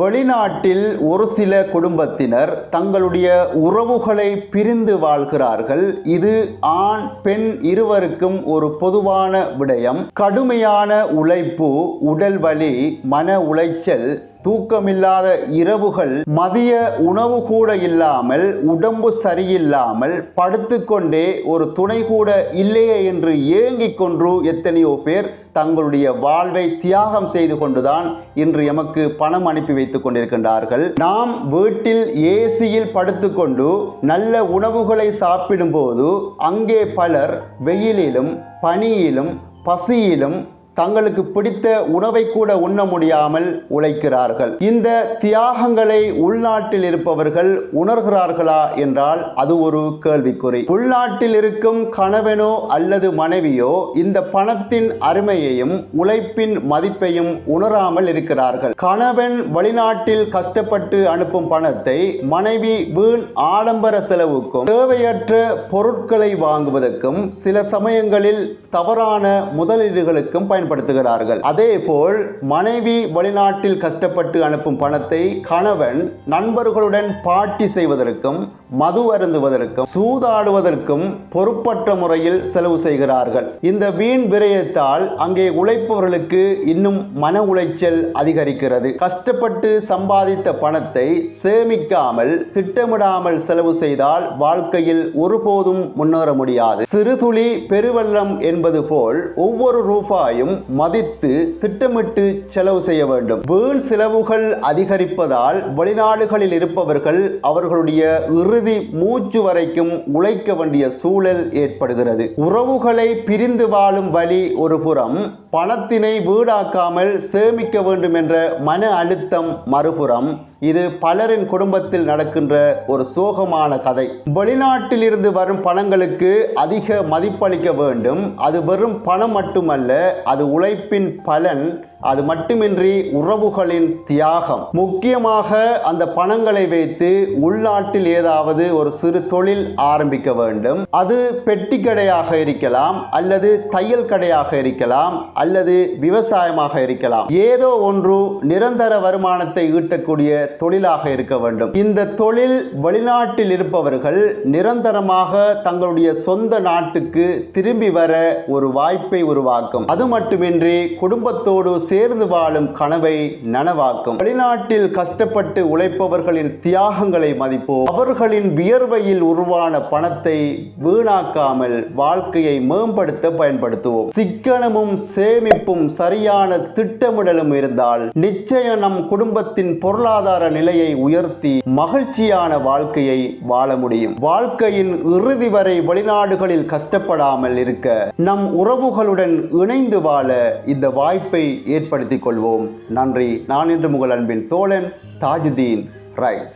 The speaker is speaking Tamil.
வெளிநாட்டில் ஒரு சில குடும்பத்தினர் தங்களுடைய உறவுகளை பிரிந்து வாழ்கிறார்கள். இது ஆண் பெண் இருவருக்கும் ஒரு பொதுவான விடயம். கடுமையான உழைப்பு உடல் வலி மன உளைச்சல் தூக்கமில்லாத இரவுகள் மதிய உணவு கூட இல்லாமல் உடம்பு சரியில்லாமல் படுத்துக்கொண்டே ஒரு துணை கூட இல்லையே என்று ஏங்கிக் கொன்று எத்தனையோ பேர் தங்களுடைய வாழ்வை தியாகம் செய்து கொண்டுதான் இன்று எமக்கு பணம் அனுப்பி வைத்துக் கொண்டிருக்கின்றார்கள். நாம் வீட்டில் ஏசியில் படுத்துக்கொண்டு நல்ல உணவுகளை சாப்பிடும்போது அங்கே பலர் வெயிலிலும் பனியிலும் பசியிலும் தங்களுக்கு பிடித்த உணவை கூட உண்ண முடியாமல் உழைக்கிறார்கள். இந்த தியாகங்களை உள்நாட்டில் இருப்பவர்கள் உணர்கிறார்களா என்றால் அது ஒரு கேள்விக்குறி. உள்நாட்டில் இருக்கும் கணவனோ அல்லது மனைவியோ இந்த பணத்தின் அருமையையும் உழைப்பின் மதிப்பையும் உணராமல் இருக்கிறார்கள். கணவன் வெளிநாட்டில் கஷ்டப்பட்டு அனுப்பும் பணத்தை மனைவி வீண் ஆடம்பர செலவுக்கும் தேவையற்ற பொருட்களை வாங்குவதற்கும் சில சமயங்களில் தவறான முதலீடுகளுக்கும் பயன்படுத்துகிறார்கள். அதே போல் மனைவி வெளிநாட்டில் கஷ்டப்பட்டு அனுப்பும் பணத்தை கணவன் நண்பர்களுடன் பாட்டி செய்வதற்கும் மது அருந்துவதற்கும் சூதாடுவதற்கும் பொறுப்பற்ற முறையில் செலவு செய்கிறார்கள். இந்த வீண் விரயத்தால் அங்கே உழைப்பவர்களுக்கு இன்னும் மன உளைச்சல் அதிகரிக்கிறது. கஷ்டப்பட்டு சம்பாதித்த பணத்தை சேமிக்காமல் திட்டமிடாமல் செலவு செய்தால் வாழ்க்கையில் ஒருபோதும் முன்னேற முடியாது. சிறுதுளி பெருவெள்ளம் என்பது போல் ஒவ்வொரு ரூபாயும் மதித்து திட்டமிட்டு செலவு செய்ய வேண்டும். வீண் செலவுகள் அதிகரிப்பதால் வெளிநாடுகளில் இருப்பவர்கள் அவர்களுடைய இறுதி மூச்சு வரைக்கும் உழைக்க வேண்டிய சூழல் ஏற்படுகிறது. உறவுகளை பிரிந்து வாழும் வழி ஒரு புறம் பணத்தினை வீடாக்காமல் சேமிக்க வேண்டும் என்ற மன அழுத்தம் மறுபுறம் இது பலரின் குடும்பத்தில் நடக்கின்ற ஒரு சோகமான கதை. வெளிநாட்டிலிருந்து வரும் பணங்களுக்கு அதிக மதிப்பளிக்க வேண்டும். அது வெறும் பணம் மட்டுமல்ல அது உழைப்பின் பலன் அது மட்டுமின்றி உறவுகளின் தியாகம். முக்கியமாக அந்த பணங்களை வைத்து உள்நாட்டில் ஏதாவது ஒரு சிறு தொழில் ஆரம்பிக்க வேண்டும். அது பெட்டி கடையாக இருக்கலாம் அல்லது தையல் கடையாக இருக்கலாம் அல்லது விவசாயமாக இருக்கலாம். ஏதோ ஒன்று நிரந்தர வருமானத்தை ஈட்டக்கூடிய தொழிலாக இருக்க வேண்டும். இந்த தொழில் வெளிநாட்டில் இருப்பவர்கள் நிரந்தரமாக தங்களுடைய சொந்த நாட்டுக்கு திரும்பி வர ஒரு வாய்ப்பை உருவாக்கும். அது மட்டுமின்றி குடும்பத்தோடு சேர்ந்து வாழும் கனவை நனவாக்கும். வெளிநாட்டில் கஷ்டப்பட்டு உழைப்பவர்களின் தியாகங்களை மதிப்போம். அவர்களின் வியர்வையில் உருவான பணத்தை வீணாக்காமல் வாழ்க்கையை மேம்படுத்த பயன்படுத்துவோம். சிக்கனமும் சேமிப்பும் சரியான திட்டமிடலும் இருந்தால் நிச்சயம் நம் குடும்பத்தின் பொருளாதார நிலையை உயர்த்தி மகிழ்ச்சியான வாழ்க்கையை வாழ முடியும். வாழ்க்கையின் இறுதி வரை வெளிநாடுகளில் கஷ்டப்படாமல் இருக்க நம் உறவுகளுடன் இணைந்து வாழ இந்த வாய்ப்பை ஏற்படுத்திக் கொள்வோம். நன்றி. நான் இன்று உங்கள் அன்பின் தோழன் தாஜுதீன் ரைஸ்.